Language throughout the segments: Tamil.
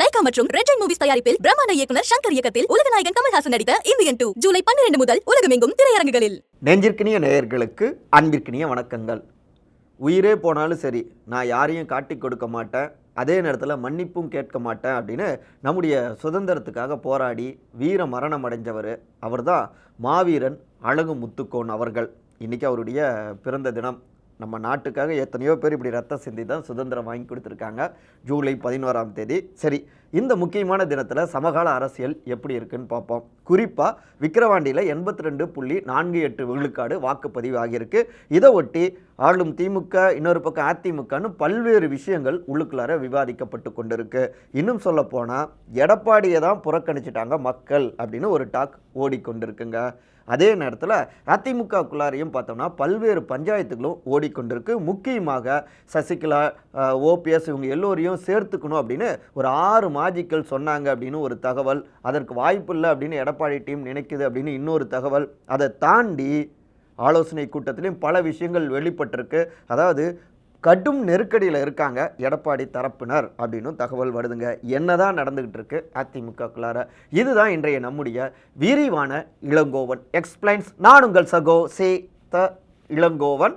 லைகா மற்றும் ரெட் ஜெயின் மூவிஸ் தயாரிப்பில் பிரம்மாண்ட இயக்குனர் சங்கர் இயக்கத்தில் உலகநாயகன் கமல்ஹாசன் நடித்த இந்தியன் டூ ஜூலை பன்னிரண்டு முதல் உலகமெங்கும் திரையரங்குகளில். நெஞ்சிற்கினிய நேயர்களுக்கு அன்பிற்கினிய வணக்கங்கள். உயிரே போனாலும் சரி நான் யாரையும் காட்டி கொடுக்க மாட்டேன் அதே நேரத்தில் மன்னிப்பும் கேட்க மாட்டேன் அப்படின்னு நம்முடைய சுதந்திரத்துக்காக போராடி வீர மரணம் அடைஞ்சவர் அவர்தான் மாவீரன் அழகு முத்துக்கோன் அவர்கள். இன்றைக்கி அவருடைய பிறந்த தினம். நம்ம நாட்டுக்காக எத்தனையோ பேர் இப்படி ரத்தம் சிந்தி தான் சுதந்திரம் வாங்கி கொடுத்துருக்காங்க. ஜூலை பதினோராம் தேதி. சரி இந்த முக்கியமான தினத்தில் சமகால அரசியல் எப்படி இருக்குன்னு பார்ப்போம். குறிப்பாக விக்கிரவாண்டியில் எண்பத்தி ரெண்டு புள்ளி நான்கு எட்டு விழுக்காடு வாக்குப்பதிவு ஆகியிருக்கு. இதை ஒட்டி ஆளும் திமுக இன்னொரு பக்கம் அதிமுகன்னு பல்வேறு விஷயங்கள் உள்ளுக்குள்ளார விவாதிக்கப்பட்டு கொண்டிருக்கு. இன்னும் சொல்ல போனால் எடப்பாடியை தான் புறக்கணிச்சிட்டாங்க மக்கள் அப்படின்னு ஒரு டாக் ஓடிக்கொண்டிருக்குங்க. அதே நேரத்தில் அதிமுகக்குள்ளாரையும் பார்த்தோம்னா பல்வேறு பஞ்சாயத்துகளும் ஓடிக்கொண்டிருக்கு. முக்கியமாக சசிகலா ஓபிஎஸ் இவங்க எல்லோரையும் சேர்த்துக்கணும் அப்படின்னு ஒரு ஆறு மாஜிக்கள் சொன்னாங்க அப்படின்னு ஒரு தகவல். அதற்கு வாய்ப்பு இல்லை அப்படின்னு எடப்பாடி டீம் நினைக்குது அப்படின்னு இன்னொரு தகவல். அதை தாண்டி ஆலோசனை கூட்டத்திலையும் பல விஷயங்கள் வெளிப்பட்டிருக்கு. அதாவது கடும் நெருக்கடியில் இருக்காங்க. எடப்பாடி தரப்பினர் அப்படின்னு தகவல் வருதுங்க. என்னதான் நடந்துகிட்டு இருக்கு அதிமுகக்குள்ளார. இதுதான் இன்றைய நம்முடைய விரிவான இளங்கோவன் எக்ஸ்பிளைன்ஸ் நான் உங்கள் சகோ சே த இளங்கோவன்.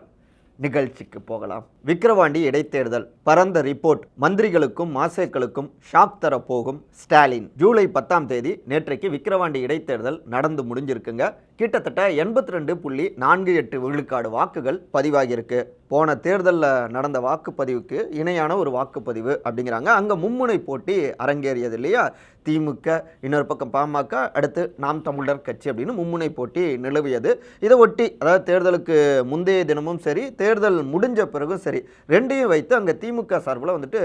நிகழ்ச்சிக்கு போகலாம். விக்கிரவாண்டி இடைத்தேர்தல். பரந்த ரிப்போர்ட். மந்திரிகளுக்கும் மாசேக்களுக்கும் ஷாக் தர போகும் ஸ்டாலின். ஜூலை பத்தாம் தேதி நேற்றைக்கு விக்கிரவாண்டி இடைத்தேர்தல் நடந்து முடிஞ்சிருக்குங்க. கிட்டத்தட்ட எண்பத்தி ரெண்டு புள்ளி நான்கு எட்டு விழுக்காடு வாக்குகள் பதிவாகியிருக்கு. போன தேர்தலில் நடந்த வாக்குப்பதிவுக்கு இணையான ஒரு வாக்குப்பதிவு அப்படிங்கிறாங்க. அங்கே மும்முனை போட்டி அரங்கேறியது இல்லையா? திமுக இன்னொரு பக்கம் பாமக அடுத்து நாம் தமிழர் கட்சி அப்படின்னு மும்முனை போட்டி நிலவியது. இதை ஒட்டி அதாவது தேர்தலுக்கு முந்தைய தினமும் சரி தேர்தல் முடிஞ்ச பிறகும் சரி ரெண்டையும் வைத்து அங்கே திமுக சார்பில் வந்துட்டு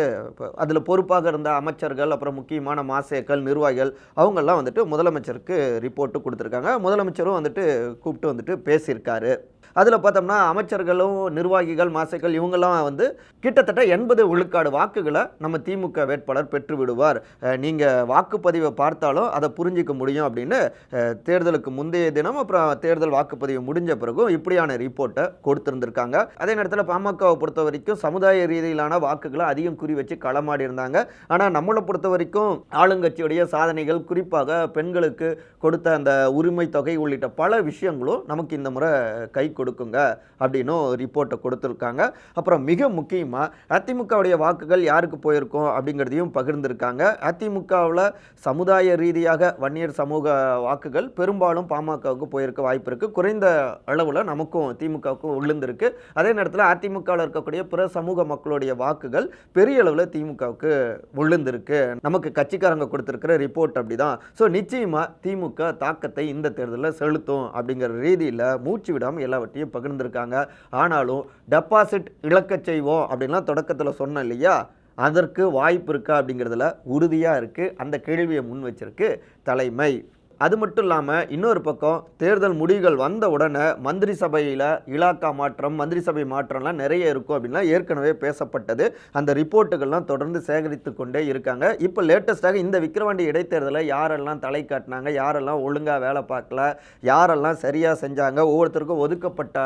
அதில் பொறுப்பாக இருந்த அமைச்சர்கள் அப்புறம் முக்கியமான மாசேக்கள் நிர்வாகிகள் அவங்கெல்லாம் வந்துட்டு முதலமைச்சருக்கு ரிப்போர்ட்டு கொடுத்துருக்காங்க. முதலமைச்சரும் வந்துட்டு கூப்பிட்டு வந்துட்டு பேசியிருக்காரு. அதில் பார்த்தோம்னா அமைச்சர்களும் நிர்வாகிகள் மாசைகள் இவங்கெல்லாம் வந்து கிட்டத்தட்ட எண்பது விழுக்காடு வாக்குகளை நம்ம திமுக வேட்பாளர் பெற்று விடுவார். நீங்கள் வாக்குப்பதிவை பார்த்தாலும் அதை புரிஞ்சிக்க முடியும் அப்படின்னு தேர்தலுக்கு முந்தைய தினம் அப்புறம் தேர்தல் வாக்குப்பதிவு முடிஞ்ச பிறகும் இப்படியான ரிப்போர்ட்டை கொடுத்துருந்துருக்காங்க. அதே நேரத்தில் பாமகவை பொறுத்த வரைக்கும் சமுதாய ரீதியிலான வாக்குகளை அதிகம் குறி வச்சு களமாடி இருந்தாங்க. ஆனால் நம்மளை பொறுத்த வரைக்கும் ஆளுங்கட்சியுடைய சாதனைகள் குறிப்பாக பெண்களுக்கு கொடுத்த அந்த உரிமை தொகை உள்ளிட்ட பல விஷயங்களும் நமக்கு இந்த முறை கை கொடுக்குங்க அப்படின்னும் ரிப்போர்ட்டை கொடுத்துருக்காங்க. அப்புறம் மிக முக்கியமாக அதிமுகவுடைய வாக்குகள் யாருக்கு போயிருக்கோம் அப்படிங்கிறதையும் பகிர்ந்திருக்காங்க. அதிமுகவில் சமுதாய ரீதியாக வன்னியர் சமூக வாக்குகள் பெரும்பாலும் பாமகவுக்கு போயிருக்க வாய்ப்பு இருக்குது குறைந்த அளவில் நமக்கும் திமுகவுக்கும் விழுந்திருக்கு. அதே நேரத்தில் அதிமுகவில் இருக்கக்கூடிய பிற சமூக மக்களுடைய வாக்குகள் பெரிய அளவில் திமுகவுக்கு விழுந்திருக்கு. நமக்கு கட்சிக்காரங்க கொடுத்துருக்கிற ரிப்போர்ட் அப்படி தான் ஸோ நிச்சயமாக திமுக தாக்கத்தை இந்த தேர்தலில் செலுத்தும் அப்படிங்கிற ரீதியில் மூச்சு விடாமல் எல்லாவற்றையும் பகிர்ந்திருக்காங்க. ஆனாலும் டெபாசிட் இழக்கச் செய்வோம் அப்படின்லாம் தொடக்கத்தில் சொன்னேன் இல்லையா? அதற்கு வாய்ப்பு இருக்கா அப்படிங்கிறதுல உறுதியாக இருக்குது அந்த கேள்வியை முன் வச்சிருக்கு தலைமை அது மட்டும் இல்லாமல் இன்னொரு பக்கம் தேர்தல் முடிவுகள் வந்த உடனே மந்திரி சபையில் இலாக்கா மாற்றம் மந்திரி சபை மாற்றம்லாம் நிறைய இருக்கும் அப்படின்லாம் ஏற்கனவே பேசப்பட்டது. அந்த ரிப்போர்ட்டுகள்லாம் தொடர்ந்து சேகரித்து கொண்டே இருக்காங்க. இப்போ லேட்டஸ்ட்டாக இந்த விக்கிரவாண்டி இடைத்தேர்தலை யாரெல்லாம் தலை காட்டினாங்க யாரெல்லாம் ஒழுங்காக வேலை பார்க்கல யாரெல்லாம் சரியாக செஞ்சாங்க ஒவ்வொருத்தருக்கும் ஒதுக்கப்பட்ட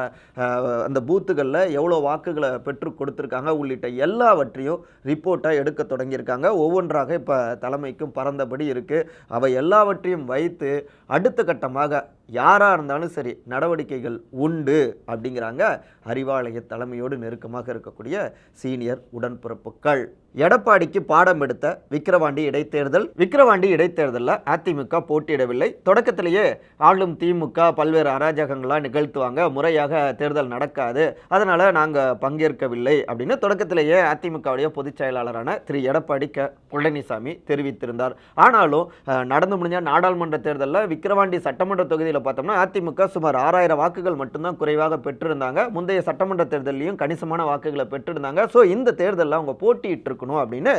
அந்த பூத்துகளில் எவ்வளோ வாக்குகளை பெற்று கொடுத்துருக்காங்க உள்ளிட்ட எல்லாவற்றையும் ரிப்போர்ட்டாக எடுக்க தொடங்கியிருக்காங்க. ஒவ்வொன்றாக இப்போ தலைமைக்கும் பறந்தபடி இருக்குது அவை எல்லாவற்றையும் வைத்து அடுத்த கட்டமாக யாராக இருந்தாலும் சரி நடவடிக்கைகள் உண்டு அப்படிங்கிறாங்க அறிவாலய தலைமையோடு நெருக்கமாக இருக்கக்கூடிய சீனியர் உடன்பிறப்புகள். எடப்பாடிக்கு பாடம் எடுத்த விக்கிரவாண்டி இடைத்தேர்தல். விக்கிரவாண்டி இடைத்தேர்தலில் அதிமுக போட்டியிடவில்லை. தொடக்கத்திலேயே ஆளும் திமுக பல்வேறு அராஜகங்களாக நிகழ்த்துவாங்க. முறையாக தேர்தல் நடக்காது. அதனால் நாங்கள் பங்கேற்கவில்லை அப்படின்னு தொடக்கத்திலேயே அதிமுகவுடைய பொதுச் செயலாளரான திரு எடப்பாடி க. பழனிசாமி தெரிவித்திருந்தார். ஆனாலும் நடந்து முடிஞ்ச நாடாளுமன்ற தேர்தலில் விக்கிரவாண்டி சட்டமன்ற தொகுதியில் பார்த்தோம்னா அதிமுக சுமார் ஆறாயிரம் வாக்குகள் மட்டும்தான் குறைவாக பெற்றிருந்தாங்க. முந்தைய சட்டமன்ற தேர்தலையும் கணிசமான வாக்குகளை பெற்றிருந்தாங்க. ஸோ இந்த தேர்தலில் அவங்க போட்டியிட்டு இருக்கணும் அப்படின்னு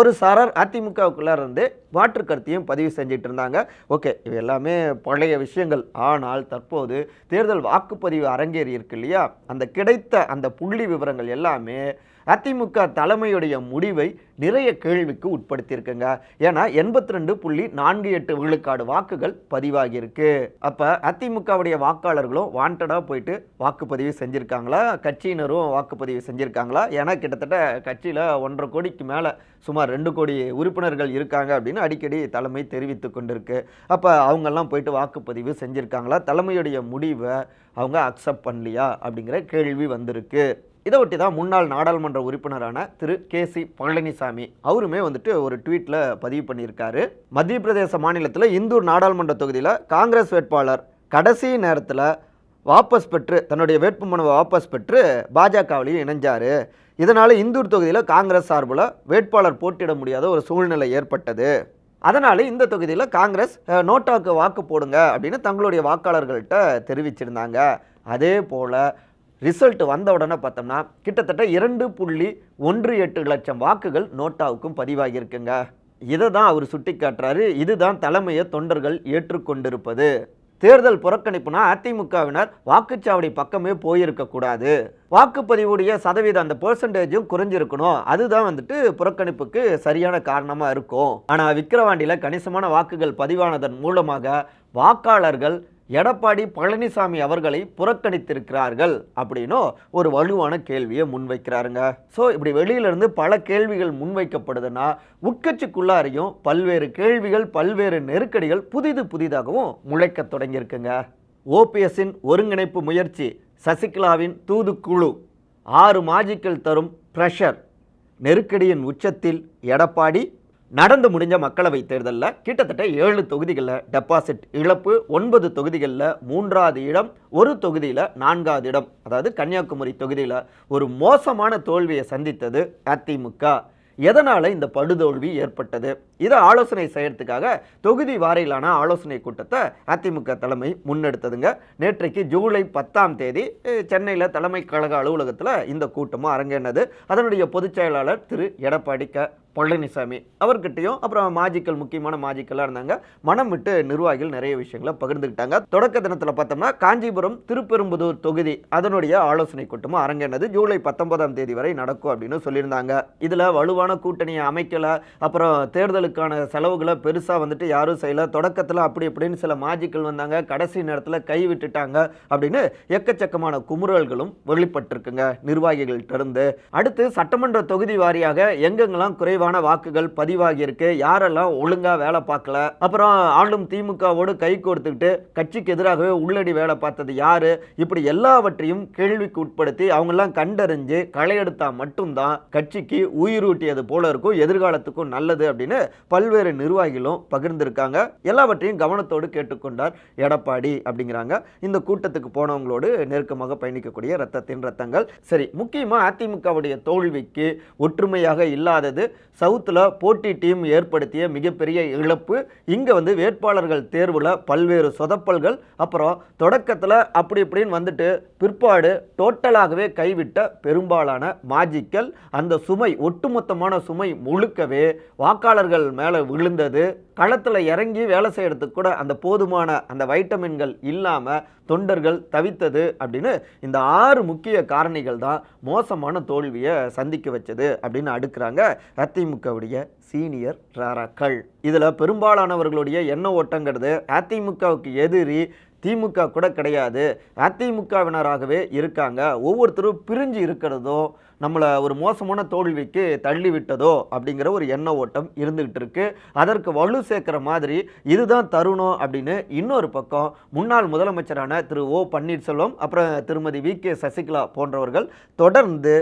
ஒரு சாரர் அதிமுகவுக்குள்ள இருந்து மாற்று கருத்தையும் பதிவு செஞ்சிட்டு இருந்தாங்க. ஓகே இவை எல்லாமே பழைய விஷயங்கள். ஆனால் தற்போது தேர்தல் வாக்குப்பதிவு அரங்கேறி இருக்கு இல்லையா? அந்த கிடைத்த அந்த புள்ளி விவரங்கள் எல்லாமே அதிமுக தலைமையுடைய முடிவை நிறைய கேள்விக்கு உட்படுத்தியிருக்குங்க. ஏன்னா எண்பத்தி ரெண்டு புள்ளி நான்கு எட்டு விழுக்காடு வாக்குகள் பதிவாகியிருக்கு. அப்போ அதிமுகவுடைய வாக்காளர்களும் வாண்டடாக போயிட்டு வாக்குப்பதிவு செஞ்சுருக்காங்களா? கட்சியினரும் வாக்குப்பதிவு செஞ்சுருக்காங்களா? ஏன்னா கிட்டத்தட்ட கட்சியில் ஒன்றரை கோடிக்கு மேலே சுமார் ரெண்டு கோடி உறுப்பினர்கள் இருக்காங்க அப்படின்னு அடிக்கடி தலைமை தெரிவித்து கொண்டிருக்கு. அப்போ அவங்கெல்லாம் போயிட்டு வாக்குப்பதிவு செஞ்சுருக்காங்களா? தலைமையுடைய முடிவை அவங்க அக்செப்ட் பண்ணலையா? அப்படிங்கிற கேள்வி வந்திருக்கு. இதை ஒட்டி தான் முன்னாள் நாடாளுமன்ற உறுப்பினரான திரு கே சி பழனிசாமி அவருமே வந்துட்டு ஒரு ட்வீட்டில் பதிவு பண்ணியிருக்காரு. மத்திய பிரதேச மாநிலத்தில் இந்தூர் நாடாளுமன்ற தொகுதியில் காங்கிரஸ் வேட்பாளர் கடைசி நேரத்தில் வாபஸ் பெற்று தன்னுடைய வேட்புமனுவை வாபஸ் பெற்று பாஜகவிலையும் இணைஞ்சார். இதனால் இந்தூர் தொகுதியில் காங்கிரஸ் சார்பில் வேட்பாளர் போட்டியிட முடியாத ஒரு சூழ்நிலை ஏற்பட்டது. அதனால் இந்த தொகுதியில் காங்கிரஸ் நோட்டாவுக்கு வாக்கு போடுங்க அப்படின்னு தங்களுடைய வாக்காளர்கள்ட்ட தெரிவிச்சிருந்தாங்க. அதே போல் ரிசல்ட் வந்த உடனே பார்த்தோம்னா கிட்டத்தட்ட இரண்டு புள்ளி ஒன்று எட்டு லட்சம் வாக்குகள் நோட்டாவுக்கும் பதிவாகியிருக்குங்க. இதை தான் அவர் சுட்டி காட்டுறாரு இதுதான் தலைமையை தொண்டர்கள் ஏற்றுக்கொண்டிருப்பது. தேர்தல் புறக்கணிப்புனா அதிமுகவினர் வாக்குச்சாவடி பக்கமே போயிருக்க கூடாது. வாக்குப்பதிவுடைய சதவீதம் அந்த பெர்சன்டேஜும் குறைஞ்சிருக்கணும். அதுதான் வந்துட்டு புறக்கணிப்புக்கு சரியான காரணமாக இருக்கும். ஆனால் விக்கிரவாண்டியில் கணிசமான வாக்குகள் பதிவானதன் மூலமாக வாக்காளர்கள் எடப்பாடி பழனிசாமி அவர்களை புறக்கணித்திருக்கிறார்கள் அப்படின்னும் ஒரு வலுவான கேள்வியை முன்வைக்கிறாருங்க. ஸோ இப்படி வெளியிலிருந்து பல கேள்விகள் முன்வைக்கப்படுதுன்னா உட்கட்சிக்குள்ளாரையும் பல்வேறு கேள்விகள் பல்வேறு நெருக்கடிகள் புதிது புதிதாகவும் முளைக்க தொடங்கியிருக்குங்க. ஓபிஎஸ்ஸின் ஒருங்கிணைப்பு முயற்சி சசிகலாவின் தூதுக்குழு ஆறு மாஜிக்கள் தரும் ப்ரெஷர் நெருக்கடியின் உச்சத்தில் எடப்பாடி நடந்து முடிஞ்ச மக்களவை தேர்தலில் கிட்டத்தட்ட ஏழு தொகுதிகளில் டெபாசிட் இழப்பு ஒன்பது தொகுதிகளில் மூன்றாவது இடம் ஒரு தொகுதியில் நான்காவது இடம். அதாவது கன்னியாகுமரி தொகுதியில் ஒரு மோசமான தோல்வியை சந்தித்தது அதிமுக. எதனால் இந்த படுதோல்வி ஏற்பட்டது? இதை ஆலோசனை செய்யறதுக்காக தொகுதி வாரியிலான ஆலோசனை கூட்டத்தை அதிமுக தலைமை முன்னெடுத்ததுங்க. நேற்றைக்கு ஜூலை பத்தாம் தேதி சென்னையில் தலைமை கழக அலுவலகத்தில் இந்த கூட்டமும் அரங்கேறினது. அதனுடைய பொதுச் செயலாளர் திரு. எடப்பாடி க. பழனிசாமி அவர்கிட்டயும் அப்புறம் மாஜிக்கல் முக்கியமான மாஜிக்கலாக இருந்தாங்க. மனம் விட்டு நிர்வாகிகள் நிறைய விஷயங்களை பகிர்ந்துக்கிட்டாங்க. தொடக்க தினத்தில் பார்த்தோம்னா காஞ்சிபுரம் திருப்பெரும்புதூர் தொகுதி அதனுடைய ஆலோசனை கூட்டமும் அரங்கேறினது. ஜூலை பத்தொன்பதாம் தேதி வரை நடக்கும் அப்படின்னு சொல்லியிருந்தாங்க. இதில் வலுவான கூட்டணியை அமைக்கலை. அப்புறம் தேர்தலுக்கு அவங்களுக்கான செலவுகளை பெருசாக வந்துட்டு யாரும் செய்யலை. தொடக்கத்தில் அப்படி இப்படின்னு சில மாஜிக்கள் வந்தாங்க. கடைசி நேரத்தில் கை விட்டுட்டாங்க அப்படின்னு எக்கச்சக்கமான குமுறல்களும் வெளிப்பட்டிருக்குங்க நிர்வாகிகள்கிட்ட இருந்து. அடுத்து சட்டமன்ற தொகுதி வாரியாக எங்கெங்கெல்லாம் குறைவான வாக்குகள் பதிவாகியிருக்கு யாரெல்லாம் ஒழுங்காக வேலை பார்க்கல அப்புறம் ஆளும் திமுகவோடு கை கோர்த்துக்கிட்டு கட்சிக்கு எதிராகவே உள்ளடி வேலை பார்த்தது யாரு இப்படி எல்லாவற்றையும் கேள்விக்கு உட்படுத்தி அவங்கெல்லாம் கண்டறிஞ்சு களையெடுத்தா மட்டும்தான் கட்சிக்கு உயிரூட்டியது போல இருக்கும் எதிர்காலத்துக்கும் நல்லது அப்படின்னு பல்வேறு நிர்வாகிகளும் பகிர்ந்திருக்காங்க. எல்லாவற்றையும் கவனத்தோடு கேட்டுக்கொண்டார் எடப்பாடி அப்படிங்கிறாங்க. இந்த கூட்டத்துக்கு போனவங்களோடு நெருக்கமாக பயணிக்கக்கூடிய ரத்தத்தின் ரத்தங்கள். சரி முக்கியமாக அதிமுகவுடைய தோல்விக்கு ஒற்றுமையாக இல்லாதது சவுத்தில் போட்டி டீம் ஏற்படுத்திய மிகப்பெரிய இழப்பு இங்கே வந்து வேட்பாளர்கள் தேர்வில் பல்வேறு சொதப்பல்கள் அப்புறம் தொடக்கத்தில் அப்படி இப்படின்னு வந்துட்டு பிற்பாடு டோட்டலாகவே கைவிட்ட பெரும்பாலான மாஜிக்கல் அந்த சுமை ஒட்டுமொத்தமான சுமை முழுக்கவே வாக்காளர்கள் மேலே விழுந்தது களத்தில் இறங்கி வேலை செய்கிறதுக்கு கூட அந்த போதுமான அந்த வைட்டமின்கள் இல்லாமல் தொண்டர்கள் தவித்தது அப்படின்னு இந்த ஆறு முக்கிய காரணிகள் தான் மோசமான தோல்வியை சந்திக்க வச்சது அப்படின்னு அடுக்கிறாங்க அதிமுகவுடைய சீனியர் ராராக்கள். இதில் பெரும்பாலானவர்களுடைய எண்ண ஓட்டங்கிறது அதிமுகவுக்கு எதிரி திமுக கூட கிடையாது. அதிமுகவினராகவே இருக்காங்க. ஒவ்வொருத்தரும் பிரிஞ்சு இருக்கிறதோ நம்மளை ஒரு மோசமான தோல்விக்கு தள்ளி விட்டதோ அப்படிங்கிற ஒரு எண்ண ஓட்டம் இருந்துகிட்டு இருக்கு. அதற்கு வலு சேர்க்குற மாதிரி இதுதான் தருணம் அப்படின்னு இன்னொரு பக்கம் முன்னாள் முதலமைச்சரான திரு ஓ பன்னீர்செல்வம் அப்புறம் திருமதி வி கே சசிகலா போன்றவர்கள் தொடர்ந்து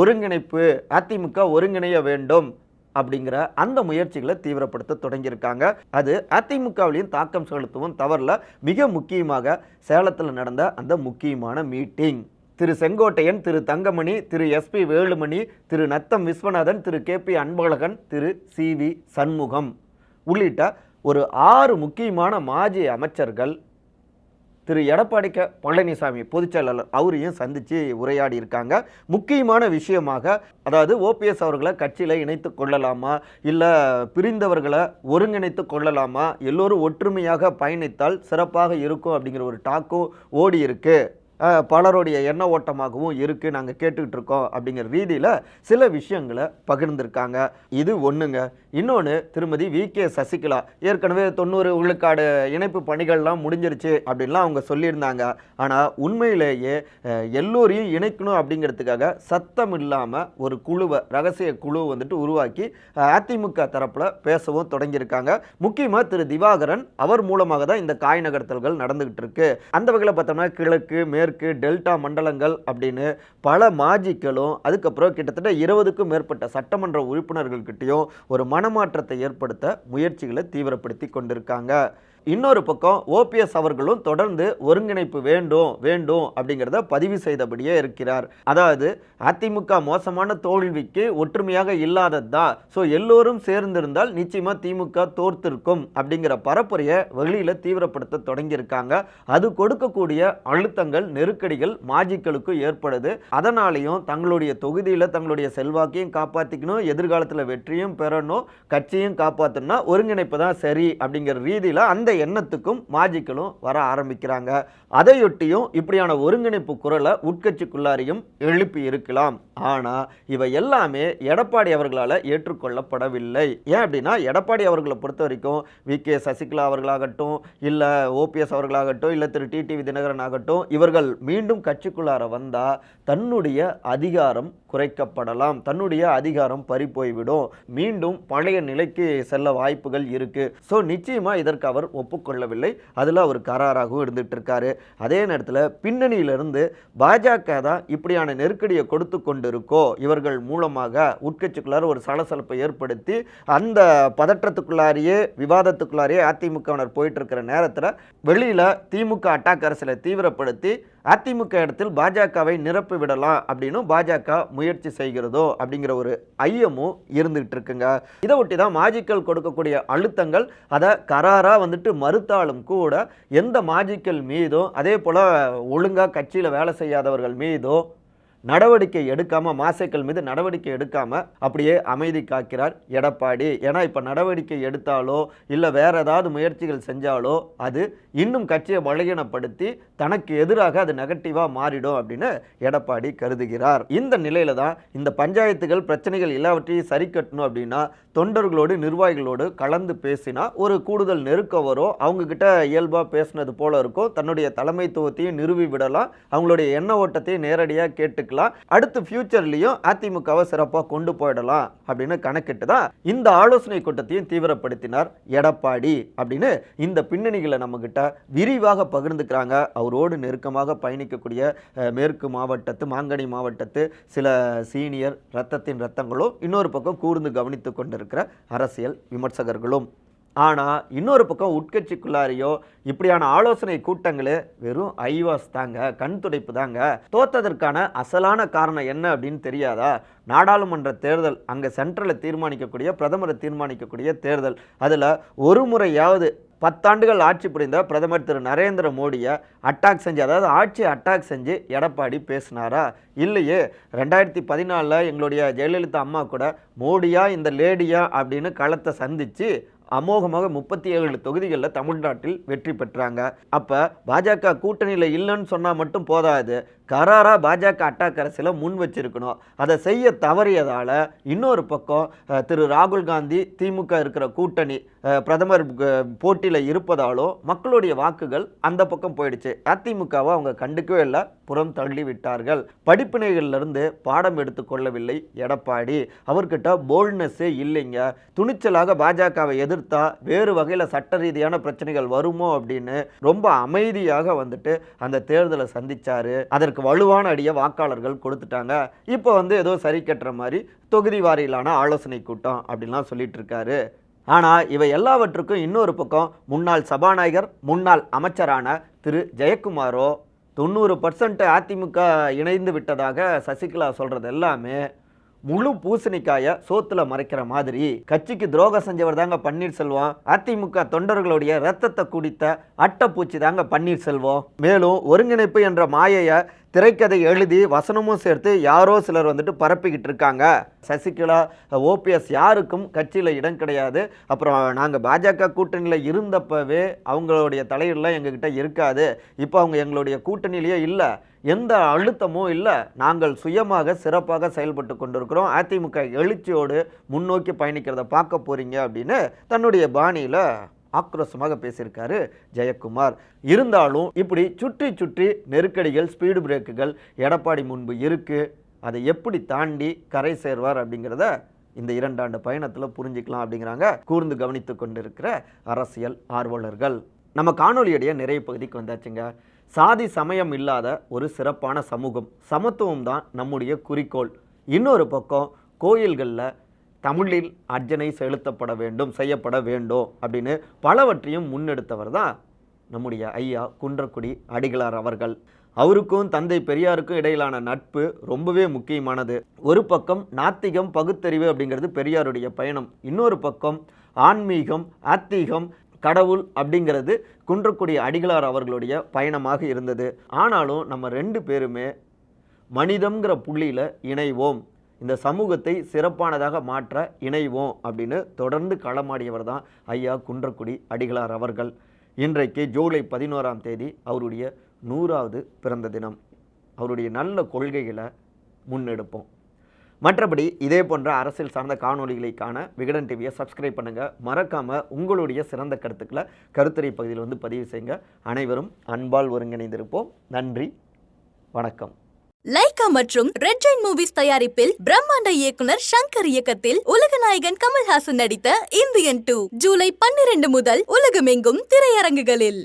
ஒருங்கிணைப்பு அதிமுக ஒருங்கிணைய வேண்டும் அப்படிங்கிற அந்த முயற்சிகளை தீவிரப்படுத்த தொடங்கியிருக்காங்க. அது அதிமுகவிலையும் தாக்கம் செலுத்தவும் தவறில் மிக முக்கியமாக சேலத்தில் நடந்த அந்த முக்கியமான meeting Thiru Sengottaiyan Thiru Thangamani Thiru SP Velumani Thiru Natham Viswanathan Thiru K P Anbazhagan Thiru C V Shanmugam உள்ளிட்ட ஒரு ஆறு முக்கியமான மாஜி அமைச்சர்கள் திரு எடப்பாடி க பழனிசாமி பொதுச்செயலாளர் அவரையும் சந்தித்து உரையாடி இருக்காங்க. முக்கியமான விஷயமாக அதாவது ஓபிஎஸ் அவர்களை கட்சியில் இணைத்து கொள்ளலாமா இல்லை பிரிந்தவர்களை ஒருங்கிணைத்து கொள்ளலாமா எல்லோரும் ஒற்றுமையாக பயணித்தால் சிறப்பாக இருக்கும் அப்படிங்கிற ஒரு டாக்கும் ஓடி இருக்குது பலருடைய எண்ண ஓட்டமாகவும் இருக்குது நாங்கள் கேட்டுக்கிட்டு இருக்கோம் அப்படிங்கிற ரீதியில் சில விஷயங்களை பகிர்ந்திருக்காங்க. இது ஒன்றுங்க இன்னொன்று திருமதி வி. கே. சசிகலா. ஏற்கனவே தொண்ணூறு விழுக்காடு இணைப்பு பணிகள்லாம் முடிஞ்சிருச்சு அப்படின்லாம் அவங்க சொல்லியிருந்தாங்க. ஆனால் உண்மையிலேயே எல்லோரையும் இணைக்கணும் அப்படிங்கிறதுக்காக சத்தம் இல்லாமல் ஒரு குழுவை ரகசிய குழு வந்துட்டு உருவாக்கி அதிமுக தரப்பில் பேசவும் தொடங்கியிருக்காங்க. முக்கியமாக திரு. திவாகரன் அவர் மூலமாக தான் இந்த காய் நகர்த்தல்கள் நடந்துகிட்டு இருக்கு. அந்த வகையில் பார்த்தோம்னா கிழக்கு மேற்கு டெல்டா மண்டலங்கள் அப்படின்னு பல மாஜிக்களும் அதுக்கப்புறம் கிட்டத்தட்ட இருபதுக்கும் மேற்பட்ட சட்டமன்ற உறுப்பினர்கள்கிட்டையும் ஒரு மனமாற்றத்தை ஏற்படுத்த முயற்சிகளை தீவிரப்படுத்தி கொண்டிருக்காங்க. இன்னொரு பக்கம் ஓபிஎஸ் அவர்களும் தொடர்ந்து ஒருங்கிணைப்பு வேண்டும் வேண்டும் அப்படிங்கிறத பதிவு செய்தபடியே இருக்கிறார். அதாவது அதிமுக மோசமான தோல்விக்கு ஒற்றுமையாக இல்லாததா ஸோ எல்லோரும் சேர்ந்திருந்தால் நிச்சயமாக திமுக தோர்த்திருக்கும் அப்படிங்கிற பரப்புரையை வெளியில் தீவிரப்படுத்த தொடங்கியிருக்காங்க. அது கொடுக்கக்கூடிய அழுத்தங்கள் நெருக்கடிகள் மாஜிக்களுக்கும் ஏற்படுது. அதனாலையும் தங்களுடைய தொகுதியில் தங்களுடைய செல்வாக்கையும் காப்பாற்றிக்கணும் எதிர்காலத்தில் வெற்றியும் பெறணும் கட்சியும் காப்பாற்றணும்னா ஒருங்கிணைப்பு தான் சரி அப்படிங்கிற ரீதியில் அந்த எண்ணத்துக்கும் மாஜிக்களும் வர ஆரம்பிக்கிறாங்க. அதையொட்டியும் இப்படியான ஒருங்கிணைப்பு குரலை உட்கட்சிக்குள்ளாரையும் எழுப்பி இருக்கலாம். ஆனால் இவை எல்லாமே எடப்பாடி அவர்களால் ஏற்றுக்கொள்ளப்படவில்லை. ஏன் அப்படின்னா எடப்பாடி அவர்களை பொறுத்த வரைக்கும் வி. கே. சசிகலா அவர்களாகட்டும் இல்லை ஓபிஎஸ் அவர்களாகட்டும் இல்லை திரு. டிடிவி தினகரன் ஆகட்டும் இவர்கள் மீண்டும் கட்சிக்குள்ளார வந்தால் தன்னுடைய அதிகாரம் குறைக்கப்படலாம். தன்னுடைய அதிகாரம் பறி போய்விடும் மீண்டும் பழைய நிலைக்கு செல்ல வாய்ப்புகள் இருக்கு. ஸோ நிச்சயமா இதற்கு அவர் ஒப்புக்கொள்ளவில்லை. அதில் அவர் கராராகவும் இருந்துட்டு இருக்காரு அதே நேரத்தில் பின்னணியிலிருந்து பாஜக தான் இப்படியான நெருக்கடியை கொடுத்து கொண்டிருக்கோ இவர்கள் மூலமாக உட்கட்சிக்குள்ளார ஒரு சலசலப்பை ஏற்படுத்தி அந்த பதற்றத்துக்குள்ளாரியே விவாதத்துக்குள்ளாரியே அதிமுகவினர் போயிட்டு இருக்கிற நேரத்தில் வெளியில் திமுக அட்டாக் அரசியலை தீவிரப்படுத்தி அதிமுக இடத்தில் பாஜகவை நிரப்பி விடலாம் அப்படின்னு பாஜக முயற்சி செய்கிறதோ அப்படிங்கிற ஒரு ஐயமும் இருந்துகிட்டு இருக்குங்க. இதை ஒட்டி தான் மாஜிக்கல் கொடுக்கக்கூடிய அழுத்தங்கள் அதை கராராக வந்துட்டு மறுத்தாலும் கூட எந்த மாஜிக்கல் மீதோ அதே போல் ஒழுங்காக கட்சியில் வேலை செய்யாதவர்கள் மீதோ நடவடிக்கை எடுக்காமல் மாசைக்கள் மீது நடவடிக்கை எடுக்காமல் அப்படியே அமைதி காக்கிறார் எடப்பாடி. ஏன்னா இப்போ நடவடிக்கை எடுத்தாலோ இல்லை வேறு ஏதாவது முயற்சிகள் செஞ்சாலோ அது இன்னும் கட்சியை பலகீனப்படுத்தி தனக்கு எதிராக அது நெகட்டிவாக மாறிடும் அப்படின்னு எடப்பாடி கருதுகிறார். இந்த நிலையில் தான் இந்த பஞ்சாயத்துகள் பிரச்சனைகள் எல்லாவற்றையும் சரி கட்டணும் அப்படின்னா தொண்டர்களோடு நிர்வாகிகளோடு கலந்து பேசினா ஒரு கூடுதல் நெருக்கம் வரும். அவங்கக்கிட்ட இயல்பாக பேசுனது போல இருக்கும். தன்னுடைய தலைமைத்துவத்தையும் நிறுவி விடலாம் அவங்களுடைய எண்ண ஓட்டத்தையும் நேரடியாக கேட்டு இருக்கலாம். அடுத்து ஃபியூச்சர்லேயும் அதிமுகவை சிறப்பாக கொண்டு போயிடலாம் அப்படின்னு கணக்கிட்டு தான் இந்த ஆலோசனை கூட்டத்தையும் தீவிரப்படுத்தினார் எடப்பாடி அப்படின்னு இந்த பின்னணிகளை நம்மக்கிட்ட விரிவாக பகிர்ந்துக்கிறாங்க. அவரோடு நெருக்கமாக பயணிக்கக்கூடிய மேற்கு மாவட்டத்து மாங்கனி மாவட்டத்து சில சீனியர் ரத்தத்தின் ரத்தங்களும் இன்னொரு பக்கம் கூர்ந்து கவனித்து கொண்டிருக்கிற அரசியல் விமர்சகர்களும். ஆனால் இன்னொரு பக்கம் உட்கட்சிக்குள்ளாரையோ இப்படியான ஆலோசனை கூட்டங்களே வெறும் ஐவாஸ் தாங்க கண் துடைப்பு தாங்க. தோத்ததற்கான அசலான காரணம் என்ன அப்படின்னு தெரியாதா? நாடாளுமன்ற தேர்தல் அங்கே சென்ட்ரலில் தீர்மானிக்கக்கூடிய பிரதமரை தீர்மானிக்கக்கூடிய தேர்தல். அதில் ஒரு முறையாவது பத்தாண்டுகள் ஆட்சி புரிந்த பிரதமர் திரு. நரேந்திர மோடியை அட்டாக் செஞ்சு அதாவது ஆட்சி அட்டாக் செஞ்சு எடப்பாடி பேசினாரா? இல்லையே. ரெண்டாயிரத்தி பதினாலில் எங்களுடைய ஜெயலலிதா அம்மா கூட மோடியா இந்த லேடியா அப்படின்னு களத்தை சந்தித்து அமோகமாக முப்பத்தி ஏழு தொகுதிகளில் தமிழ்நாட்டில் வெற்றி பெற்றாங்க. அப்போ பாஜக கூட்டணியில் இல்லைன்னு சொன்னால் மட்டும் போதாது. கராரா பாஜக அட்டாக் அரசியலை முன் வச்சிருக்கணும். அதை செய்ய தவறியதால் இன்னொரு பக்கம் திரு ராகுல் காந்தி திமுக இருக்கிற கூட்டணி பிரதமர் போட்டியில் இருப்பதாலும் மக்களுடைய வாக்குகள் அந்த பக்கம் போயிடுச்சு. அதிமுகவை அவங்க கண்டுக்கவே இல்லை புறம் தள்ளி விட்டார்கள். படிப்பினைகளிலிருந்து பாடம் எடுத்துக்கொள்ளவில்லை எடப்பாடி. அவர்கிட்ட போல்ட்னஸ்ஸே இல்லைங்க. துணிச்சலாக பாஜகவை எதிர்த்தா வேறு வகையில் சட்ட ரீதியான பிரச்சனைகள் வருமோ அப்படின்னு ரொம்ப அமைதியாக வந்துட்டு அந்த தேர்தலை சந்திச்சாரு. அதற்கு வலுவான அடியை வாக்காளர்கள் கொடுத்துட்டாங்க. இப்போ வந்து ஏதோ சரி கட்டுற மாதிரி தொகுதி வாரியிலான ஆலோசனை கூட்டம் அப்படின்லாம் சொல்லிட்டு இருக்காரு ஆனால் இவை எல்லாவற்றுக்கும் இன்னொரு பக்கம் முன்னாள் சபாநாயகர் முன்னாள் அமைச்சரான திரு. ஜெயக்குமாரோ தொண்ணூறு பர்சன்ட் அதிமுக இணைந்து விட்டதாக சசிகலா சொல்கிறது எல்லாமே முழு பூசணிக்காய சோத்துல மறைக்கிற மாதிரி. கட்சிக்கு துரோகம் செஞ்சவர் தாங்க பன்னீர்செல்வம். அதிமுக தொண்டர்களுடைய ரத்தத்தை குடித்த அட்டைப்பூச்சி தாங்க பன்னீர்செல்வம். மேலும் ஒருங்கிணைப்பு என்ற மாயையை திரைக்கதை எழுதி வசனமும் சேர்த்து யாரோ சிலர் வந்துட்டு பரப்பிக்கிட்டு இருக்காங்க. சசிகலா ஓபிஎஸ் யாருக்கும் கட்சியில் இடம் கிடையாது. அப்புறம் நாங்கள் பாஜக கூட்டணியில் இருந்தப்பவே அவங்களுடைய தலையீடுலாம் எங்ககிட்ட இருக்காது. இப்போ அவங்க எங்களுடைய கூட்டணியிலேயே இல்லை. எந்த அழுத்தமும் இல்லை. நாங்கள் சுயமாக சிறப்பாக செயல்பட்டு கொண்டிருக்கிறோம். அதிமுக எழுச்சியோடு முன்னோக்கி பயணிக்கிறத பார்க்க போறீங்க அப்படின்னு தன்னுடைய பாணியில் ஆக்ரோஷமாக பேசியிருக்காரு ஜெயக்குமார். இருந்தாலும் இப்படி சுற்றி சுற்றி நெருக்கடிகள் ஸ்பீடு பிரேக்குகள் எடப்பாடி முன்பு இருக்குது அதை எப்படி தாண்டி கரை சேர்வார் அப்படிங்கிறத இந்த இரண்டாண்டு பயணத்தில் புரிஞ்சுக்கலாம் அப்படிங்கிறாங்க கூர்ந்து கவனித்து கொண்டிருக்கிற அரசியல் ஆர்வலர்கள். நம்ம காணொலியுடைய நிறைய பகுதிக்கு வந்தாச்சுங்க. சாதி சமயம் இல்லாத ஒரு சிறப்பான சமூகம். சமத்துவம் தான் நம்முடைய குறிக்கோள். இன்னொரு பக்கம் கோயில்களில் தமிழில் அர்ஜனை செலுத்தப்பட வேண்டும் செய்யப்பட வேண்டும் அப்படின்னு பலவற்றையும் முன்னெடுத்தவர் தான் நம்முடைய ஐயா குன்றக்குடி அடிகளார் அவர்கள். அவருக்கும் தந்தை பெரியாருக்கும் இடையிலான நட்பு ரொம்பவே முக்கியமானது. ஒரு பக்கம் நாத்திகம் பகுத்தறிவு அப்படிங்கிறது பெரியாருடைய பயணம். இன்னொரு பக்கம் ஆன்மீகம் ஆத்தீகம் கடவுள் அப்படிங்கிறது குன்றக்குடி அடிகளார் அவர்களுடைய பயணமாக இருந்தது. ஆனாலும் நம்ம ரெண்டு பேருமே மனிதங்கிற புள்ளியில் இணைவோம். இந்த சமூகத்தை சிறப்பானதாக மாற்ற இணைவோம் அப்படின்னு தொடர்ந்து களமாடியவர் தான் ஐயா குன்றக்குடி அடிகளார் அவர்கள். இன்றைக்கு ஜூலை பதினோராம் தேதி அவருடைய நூறாவது பிறந்த தினம். அவருடைய நல்ல கொள்கைகளை முன்னெடுப்போம். மற்றபடி இதே போன்ற அரசியல் சார்ந்த காணொலிகளை காண விகடன் டிவியை சப்ஸ்கிரைப் பண்ணுங்கள் மறக்காமல் உங்களுடைய சிறந்த கருத்துக்களை கருத்துரை பகுதியில் வந்து பதிவு செய்யுங்க. அனைவரும் அன்பால் ஒருங்கிணைந்திருப்போம். நன்றி. வணக்கம். லைகா மற்றும் ரெட் ஜெயின் மூவிஸ் தயாரிப்பில் பிரம்மாண்ட இயக்குனர் சங்கர் இயக்கத்தில் உலகநாயகன் கமல்ஹாசன் நடித்த இந்தியன் டூ ஜூலை பன்னிரண்டு முதல் உலகமெங்கும் திரையரங்குகளில்.